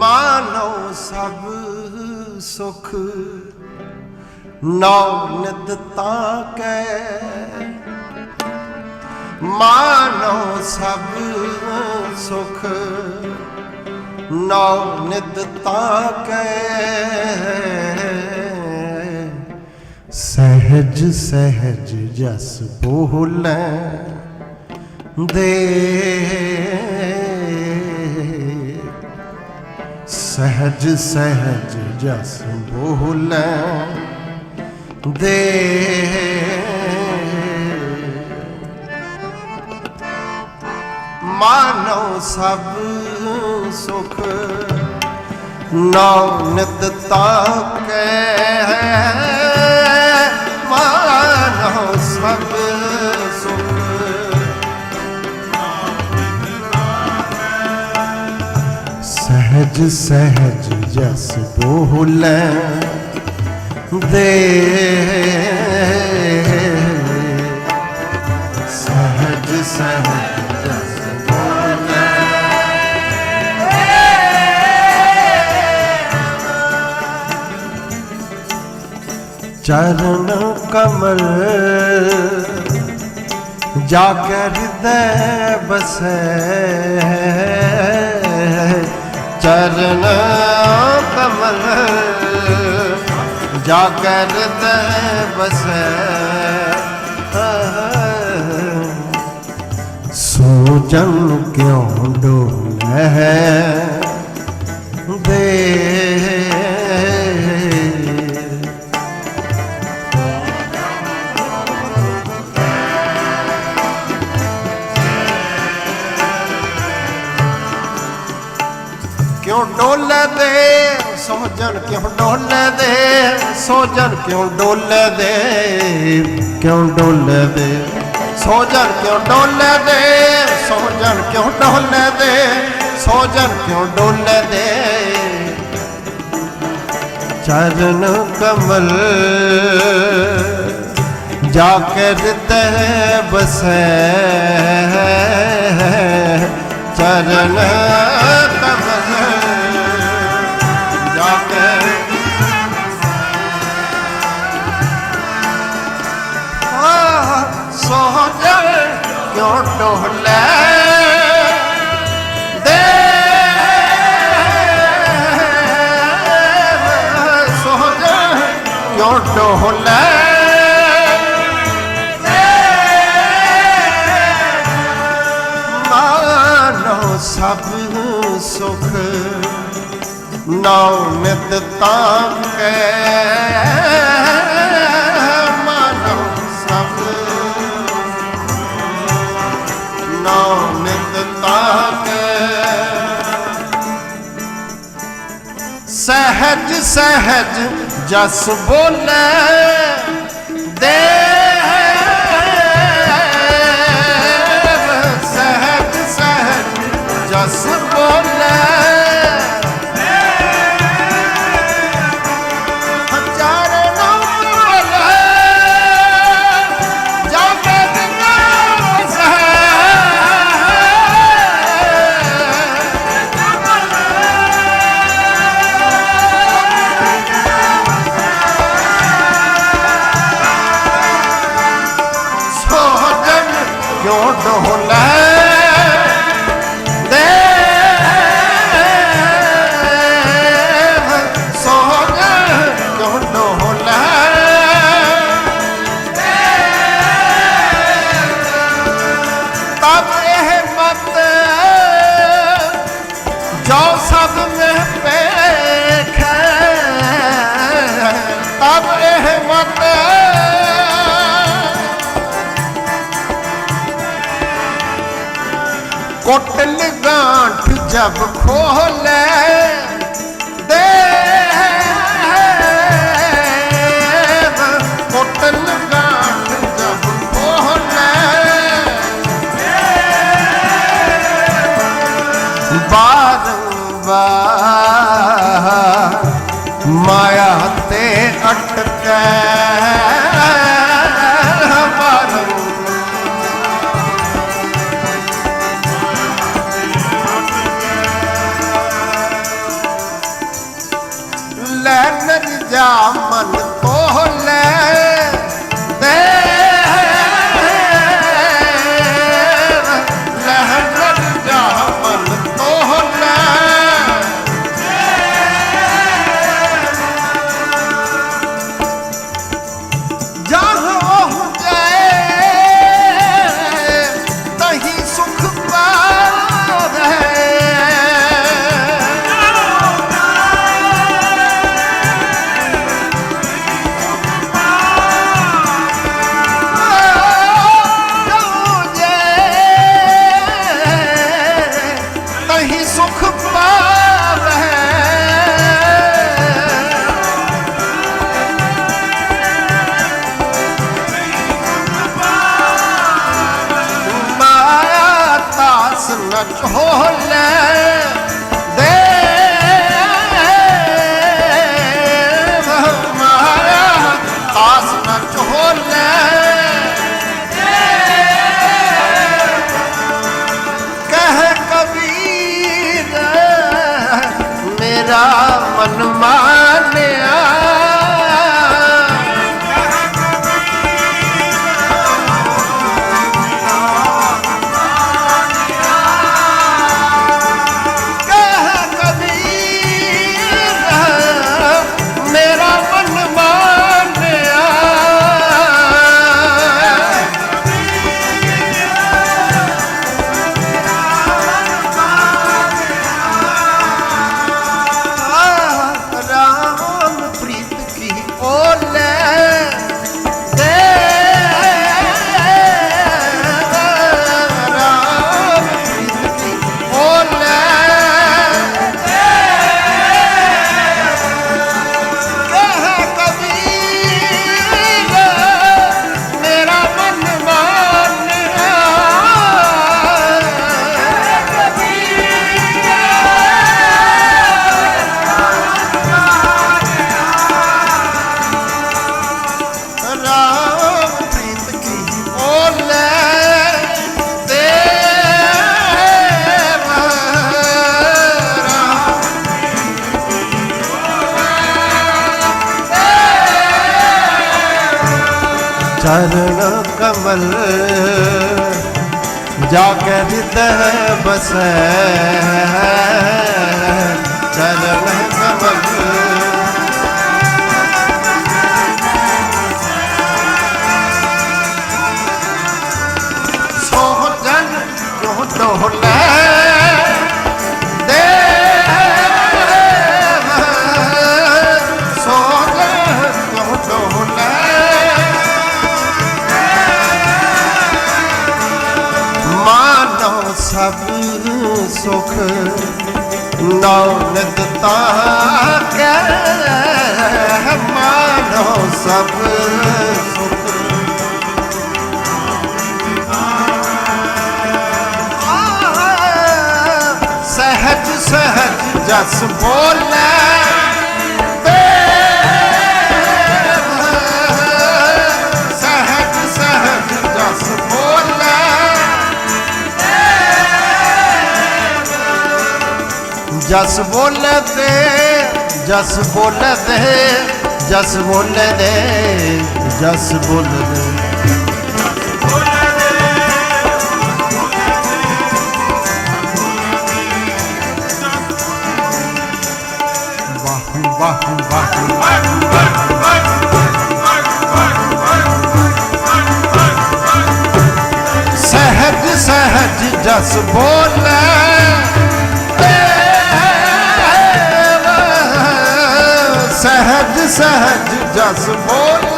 ਮਾਨੋ ਸਭ ਸੁਖ। ਨੌ ਨਿਤ ਤਾਂ ਕੈ ਮਾਨੋ ਸਭ ਸੁਖ। ਨੌ ਨਿਤ ਤਾਂ ਕੈ ਸਹਿਜ ਸਹਿਜ ਜਸ ਬੋਲੇ ਦੇ। ਸਹਿਜ ਸਹਿਜ ਜਸ ਬੋਲੇ ਦੇ। ਮਾਨੋ ਸਭ ਸੁਖ ਨੌ ਨਿਤ ਤਾਕੈ ਮਾਨੋ ਸਭ ਸਹਿਜ ਸਹਿਜ ਜਸ ਬੋਲੇ। ਦੇ ਸਹਿਜ ਸਹਿਜ ਚਰਨ ਕਮਲ ਜਾ ਕੇ ਹਿਰਦੈ ਬਸੈ। ਚਰਨ ਕਮਲ ਜਾ ਕੇ ਹਿਰਦੈ ਬਸੈ। ਸੋ ਜਨ ਡੋਲੇ ਦੇ ਡੋਲੇ ਦੇ ਸੋਜਨ ਕਿਉਂ ਡੋਲੇ ਦੇ ਸੋਜਨ ਕਿਉਂ ਡੋਲੇ ਦੇ, ਕਿਉਂ ਡੋਲੇ ਦੇ? ਸੋਜਨ ਕਿਉਂ ਡੋਲੇ ਦੇ ਸੋਜਨ ਕਿਉਂ ਡੋਲੇ ਦੇ ਸੋਜਨ ਕਿਉਂ ਡੋਲੇ ਦੇ? ਚਰਨ ਕਮਲ ਜਾ ਕੇ ਰਿਤੈ ਬਸੈ ਚਰਨ ਕਮਲ ਕਿਉਂ ਮਾਨੋ ਸਭ ਸੁਖ ਨਾਉ ਨਿਤ ਤਾਕੈ ਮਾਨੋ ਸਭ ਨਾਉ ਨਿਤ ਤਾਕੈ ਸਹਿਜ ਸਹਿਜ ਜਸ ਕਿਉਂ ਡੋਲੇ ਕੋਟਲ ਗਾਂਠ ਜਬ ਖੋਲੇ Mustafa ਚਰਨ ਕਮਲ ਜਾਗੇ ਹਿਰਦੈ ਬਸੈ। ਚਰਨ ਕਮਲ ਸਭ ਸੁਖ ਨੌਲਤ ਤਾਕੈ ਮਾਨੋ ਸਭ ਸੁਖ। ਸਹਜ ਸਹਜ ਜਸ ਬੋਲੇ। ਜਸ ਬੋਲਦੇ ਜਸ ਬੋਲਦੇ, ਜਸ ਬੋਲੇ ਦੇ ਜਸ ਬੋਲਦੇ। ਵਾਹ ਵਾਹ ਵਾਹ ਸਹਿਜ ਸਹਿਜ ਜਸ ਬੋਲੇ ਸਹਿਜ ਸਹਿਜ ਜਸ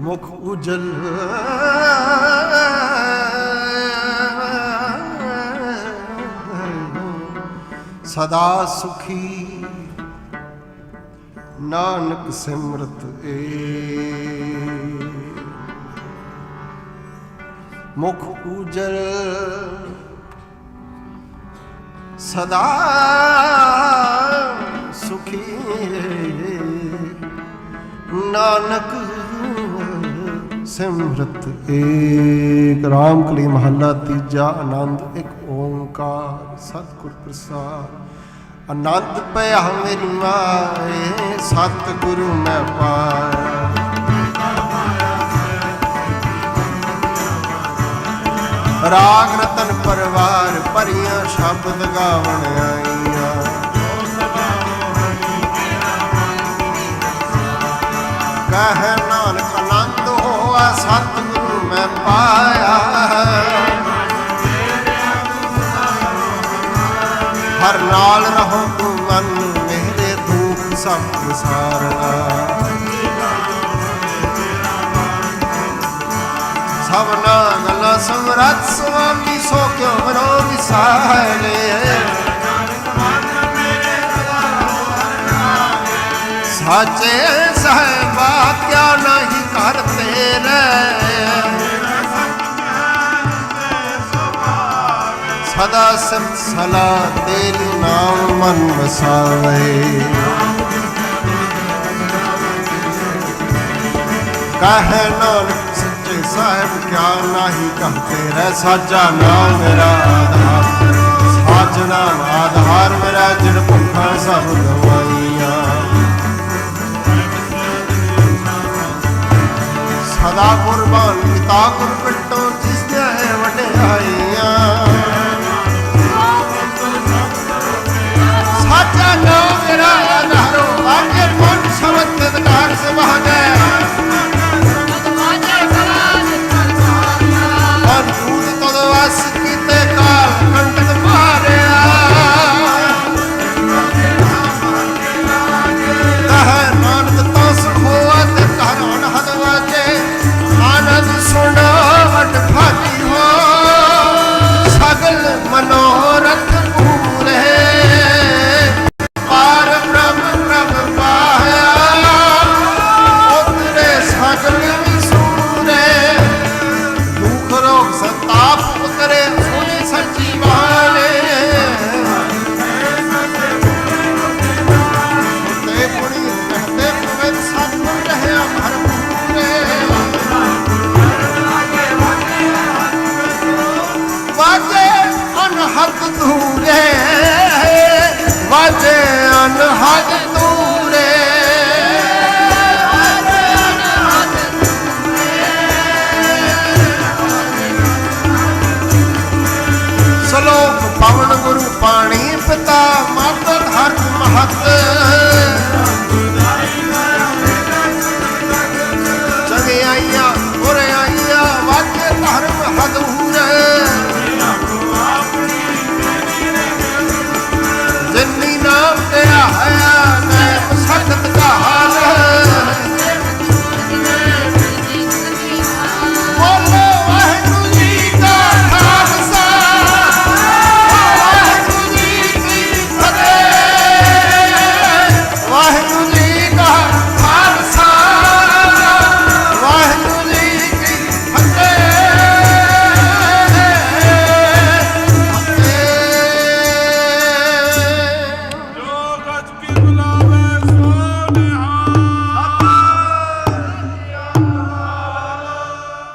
ਮੁਖ ਉਜਲ। ਸਦਾ ਸੁਖੀ ਨਾਨਕ ਸਿਮਰਤ ਏ। ਮੁਖ ਉਜਲ ਸਦਾ ਸੁਖੀ ਨਾਨਕ ਸਿਮਰਤ ਏਕ ਰਾਮ ਕਲੀ ਮਹੱਲਾ ਤੀਜਾ, ਆਨੰਦ ਇੱਕ ਓੰਕਾਰ, ਸਤਿਗੁਰ ਪ੍ਰਸਾਦ। ਆਨੰਦ ਪਿਆ ਮੇਰੀ ਮਾਏ, ਸਤਿਗੁਰੂ ਮੈਂ ਪਾਇਆ। ਰਾਗ ਰਤਨ ਪਰਵਾਰ, ਭਰੀਆਂ ਸ਼ਬਦ ਗਾਵਣ ਆਈਆਂ। ਕਹੇ ਸਭ ਸਭਨਾ ਗਲਾ ਸਮਰੱਥ ਸੁਆਮੀ ਸੋ ਕਿਉ ਮਨੋ ਵਿਸਾਲੇ ਸਾਚੇ ਸਹਿਬਾ ਕਿਆ ਨਹੀਂ ਕਰਤੇ ਰੇ ਸਦਾ ਸਿਫਤ ਸਲਾ ਤੇਰੀ ਨਾਮ ਮਨ ਵਸਾਵੇ। ਕਹੇ ਨਾਨਕ ਸੱਚੇ ਸਾਹਿਬ ਕਿਆ ਨਾਹੀ ਕਹਤੇ ਰਹਿ ਸਾਜਾ ਨਾਮ ਮੇਰਾ ਆਧਾਰ। ਸਾਜ ਨਾਮ ਆਧਾਰ ਮੇਰਾ ਜਿਨ ਭੁੱਖਾਂ ਸਭ ਦਵਾਈਆਂ ਲੋਕ ਪਵਨ ਗੁਰੂ ਪਾਣੀ ਪਿਤਾ ਮਦਦ ਹਰ ਮਹਤ।